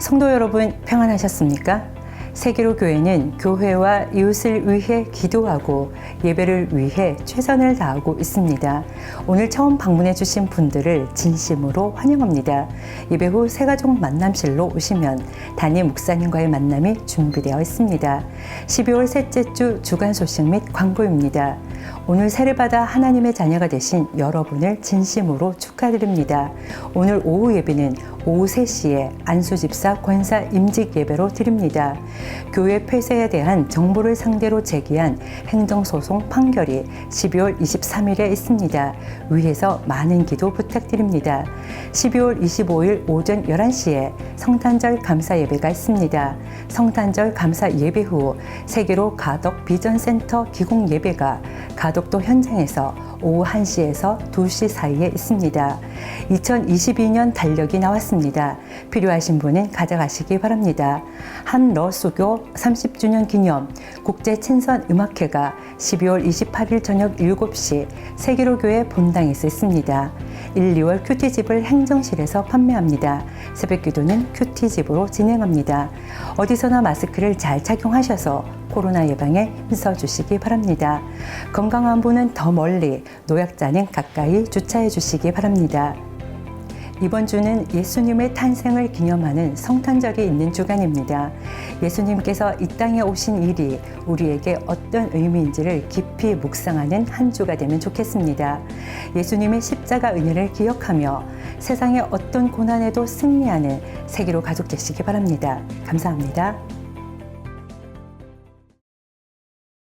성도 여러분 평안하셨습니까? 세계로 교회는 교회와 이웃을 위해 기도하고 예배를 위해 최선을 다하고 있습니다. 오늘 처음 방문해 주신 분들을 진심으로 환영합니다. 예배 후 새가족 만남실로 오시면 담임 목사님과의 만남이 준비되어 있습니다. 12월 셋째 주 주간 소식 및 광고입니다. 오늘 세를 받아 하나님의 자녀가 되신 여러분을 진심으로 축하드립니다. 오늘 오후 예배는 오후 3시에 안수집사 권사 임직 예배로 드립니다. 교회 폐쇄에 대한 정부를 상대로 제기한 행정소송 판결이 12월 23일에 있습니다. 위에서 많은 기도 부탁드립니다. 12월 25일 오전 11시에 성탄절 감사 예배가 있습니다. 성탄절 감사 예배 후 세계로 가덕 비전센터 기공 예배가 가덕도 현장에서 오후 1시에서 2시 사이에 있습니다. 2022년 달력이 나왔습니다. 필요하신 분은 가져가시기 바랍니다. 한러수교 30주년 기념 국제 친선 음악회가 12월 28일 저녁 7시 세계로교회 본당에서 있습니다. 1, 2월 큐티집을 행정실에서 판매합니다. 새벽 기도는 큐티집으로 진행합니다. 어디서나 마스크를 잘 착용하셔서 코로나 예방에 힘써 주시기 바랍니다. 분은 더 멀리, 노약자는 가까이 주차해 주시기 바랍니다. 이번 주는 예수님의 탄생을 기념하는 성탄절이 있는 주간입니다. 예수님께서 이 땅에 오신 일이 우리에게 어떤 의미인지를 깊이 묵상하는 한 주가 되면 좋겠습니다. 예수님의 십자가 은혜를 기억하며 세상의 어떤 고난에도 승리하는 세계로 가족 되시기 바랍니다. 감사합니다.